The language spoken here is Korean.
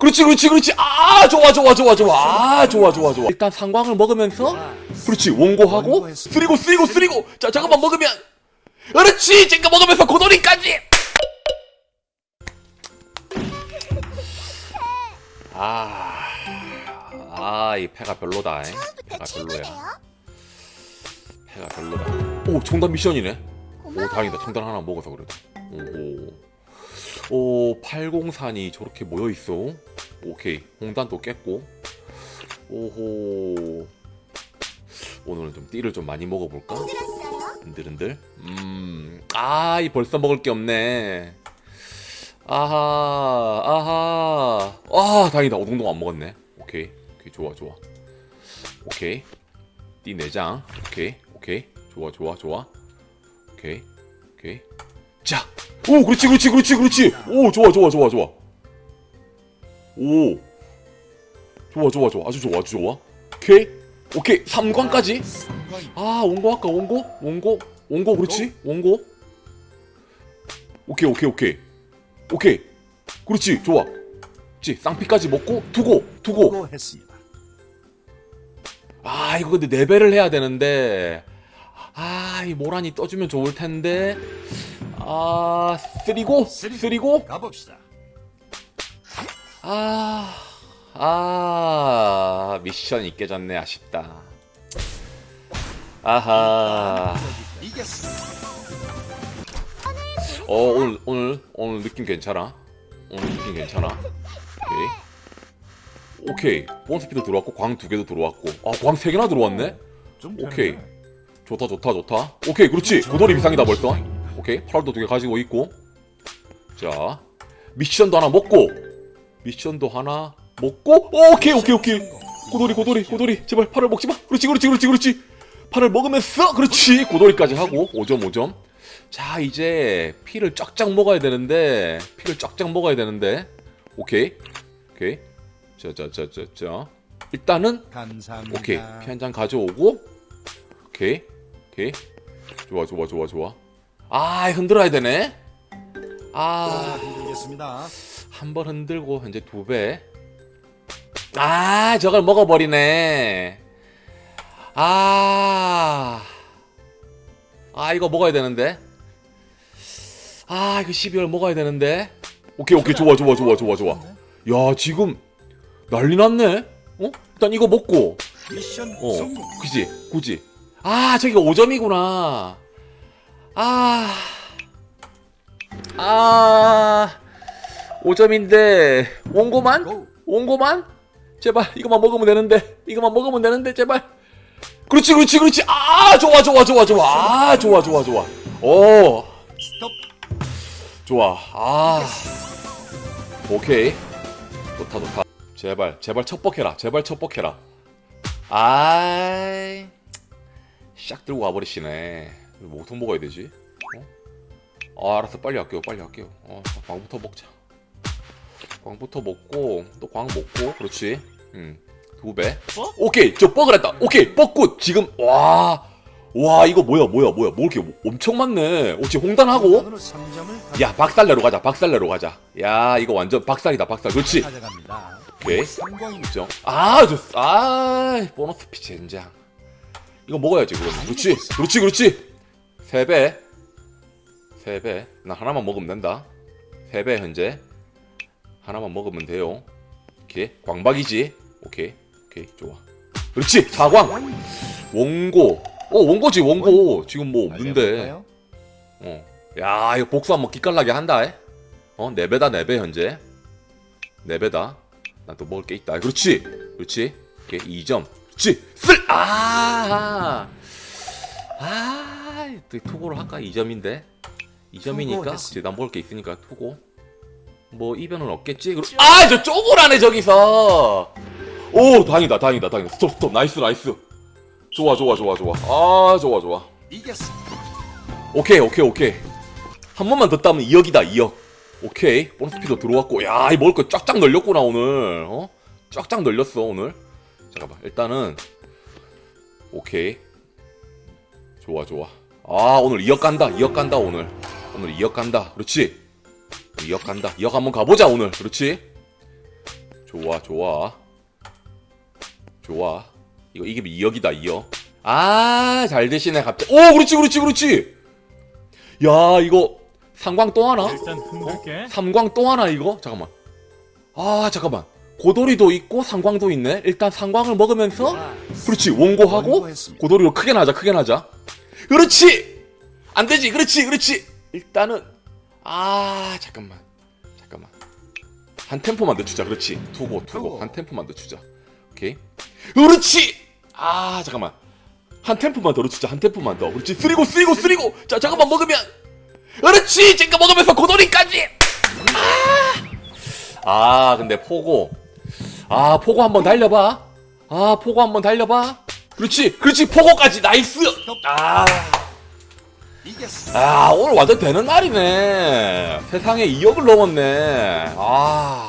그렇지 그렇지 그렇지. 아 좋아 좋아 좋아 좋아. 아 좋아 좋아 좋아. 일단 상광을 먹으면서 그렇지 원고하고 쓰리고 쓰리고 쓰리고. 자 잠깐만 먹으면. 그렇지 쟁가 먹으면서 고돌이까지. 아아이 패가 별로다 잉. 패가 별로야. 패가 별로다. 오 정답 미션이네. 오 다행이다. 청단 하나 먹어서 그래도 오호. 오 804이 저렇게 모여있어 오케이. 홍단도 깼고. 오호. 오늘은 좀 띠를 좀 많이 먹어볼까? 흔들흔들 음아 이 벌써 먹을 게 없네. 아하. 아하. 아 다행이다. 오동동 안 먹었네. 오케이. 오케이. 좋아 좋아. 오케이. 띠 4장. 오케이. 오케이. 좋아 좋아 좋아. 오케이. 오케이. 자, 오, 그렇지, 그렇지, 그렇지, 그렇지. 오, 좋아, 좋아, 좋아, 좋아. 오, 좋아, 좋아, 좋아, 아주 좋아, 아주 좋아. 오케이, 오케이, 3관까지. 아, 원고 할까, 원고, 원고, 원고, 그렇지, 원고. 오케이, 오케이, 오케이, 오케이, 그렇지, 좋아. 그렇지, 쌍피까지 먹고 투고. 수고했습니다. 아, 이거 근데 네 배를 해야 되는데. 아, 이 모란이 떠주면 좋을 텐데. 아, 쓰리고, 쓰리고. 가봅시다. 아, 아, 미션이 깨졌네. 아쉽다. 아하. 어, 오늘, 오늘, 오늘 느낌 괜찮아. 오늘 느낌 괜찮아. 오케이. 오케이. 본스피드 들어왔고, 광 두 개도 들어왔고. 아, 광 세 개나 들어왔네? 좀 오케이. 좋다, 좋다, 좋다. 오케이, 그렇지. 고돌이 비상이다, 벌써. 오케이. 팔도 두 개 가지고 있고. 자, 미션도 하나 먹고. 미션도 하나 먹고. 오, 오케이, 오케이, 오케이. 고돌이, 고돌이, 고돌이. 제발 팔을 먹지 마. 그렇지, 그렇지, 그렇지, 그렇지. 팔을 먹으면서, 그렇지. 고돌이까지 하고. 5점, 5점. 자, 이제 피를 쫙쫙 먹어야 되는데. 피를 쫙쫙 먹어야 되는데. 오케이. 오케이. 자, 자, 자, 자, 자. 일단은 감사합니다. 오케이 피 한 잔 가져오고 오케이 오케이 좋아 좋아 좋아 좋아 아 흔들어야 되네 아, 아 힘들겠습니다. 한 번 흔들고 현재 두배 아 저걸 먹어버리네. 아, 아 이거 먹어야 되는데. 아 이거 12월 먹어야 되는데. 오케이 오케이. 좋아 좋아 좋아 좋아 좋아. 야 지금 난리 났네. 어? 일단 이거 먹고. 미션 어, 성공. 그지. 아, 저기가 5점이구나. 아, 아, 5점인데, 원고만? 고. 원고만? 제발, 이거만 먹으면 되는데, 이거만 먹으면 되는데, 제발. 그렇지, 그렇지, 그렇지. 아, 좋아, 좋아, 좋아, 좋아. 아, 좋아, 좋아, 좋아. 오, 스톱. 좋아. 아, 오케이. 좋다, 좋다. 제발, 제발 척복해라. 제발 척복해라. 아이, 샥 들고 와버리시네. 뭐부터 먹어야 되지? 어? 아, 알았어. 빨리 할게요. 빨리 할게요. 어, 광부터 먹자. 광부터 먹고, 또 광 먹고, 그렇지. 음, 두 배. 오케이, 저 뻑을 했다. 오케이, 뻑굿. 지금, 와, 와, 이거 뭐야, 뭐야, 뭐야. 뭐 이렇게 엄청 많네. 오, 지금 홍단하고. 으로 3점을 야, 박살내로 가자. 박살내로 가자. 야, 이거 완전 박살이다. 박살. 그렇지. 오케이. 그죠? 아, 좋, 아, 보너스 피 젠장. 이거 먹어야지, 그러면. 그렇지, 그렇지, 그렇지. 세 배, 세 배. 나 하나만 먹으면 된다. 세 배 현재. 하나만 먹으면 돼요. 오케이, 광박이지. 오케이, 오케이, 좋아. 그렇지, 사광. 원고. 어, 원고지, 원고. 지금 뭐 없는데. 어. 야, 이거 복수 한번 기깔나게 한다. 에? 어, 네 배다, 네 배 현재. 네 배다. 난 또 먹을 게 있다. 그렇지. 그렇지. 오케이, 2점. 그렇지. 쓸. 아. 아, 또 투고를 할까? 2점인데. 2점이니까. 투고했어. 그렇지. 난 먹을 게 있으니까 투고. 뭐 이변은 없겠지. 그러... 아, 저 쪼그라네 저기서. 오, 다행이다. 다행이다. 다행이다. 스톱, 스톱. 나이스, 나이스. 좋아, 좋아, 좋아, 좋아. 아, 좋아, 좋아. 이겼습니다. 오케이 오케이 오케이 한 번만 더 따면 2억이다 2억 오케이 보너스 피도 들어왔고 야이 먹을 거 쫙쫙 널렸구나 오늘 어 쫙쫙 널렸어 오늘 잠깐만 일단은 오케이 좋아 좋아 아 오늘 2억 간다 2억 간다 오늘 오늘 2억 간다 그렇지 2억 간다. 2억 한번 가보자 오늘. 그렇지? 좋아 좋아. 좋아. 이거 이기면 2억이다 2억 아잘 되시네 갑자기 오 그렇지 그렇지 그렇지! 야 이거 상광 또 하나? 일단 흔들게. 삼광 또 하나 이거? 잠깐만. 아 잠깐만. 고돌이도 있고 상광도 있네. 일단 상광을 먹으면서 그렇지 원고하고. 고돌이로 크게 나자 크게 나자. 그렇지! 안 되지 그렇지 그렇지! 일단은 아 잠깐만. 잠깐만. 한 템포만 더 주자 그렇지? 투고 투고 투고. 한 템포만 더 주자. 오케이. 그렇지! 아 잠깐만. 한 템포만 더 주자 한 템포만 더. 그렇지? 쓰리고 쓰리고 쓰리고! 자 잠깐만 먹으면. 그렇지! 쟁가 먹으면서 고돌이까지! 아, 아 근데 포고. 아 포고 한번 달려봐. 아 포고 한번 달려봐. 그렇지? 그렇지? 포고까지. 나이스! 아. 아 오늘 완전 되는 날이네. 세상에 2억을 넘었네. 아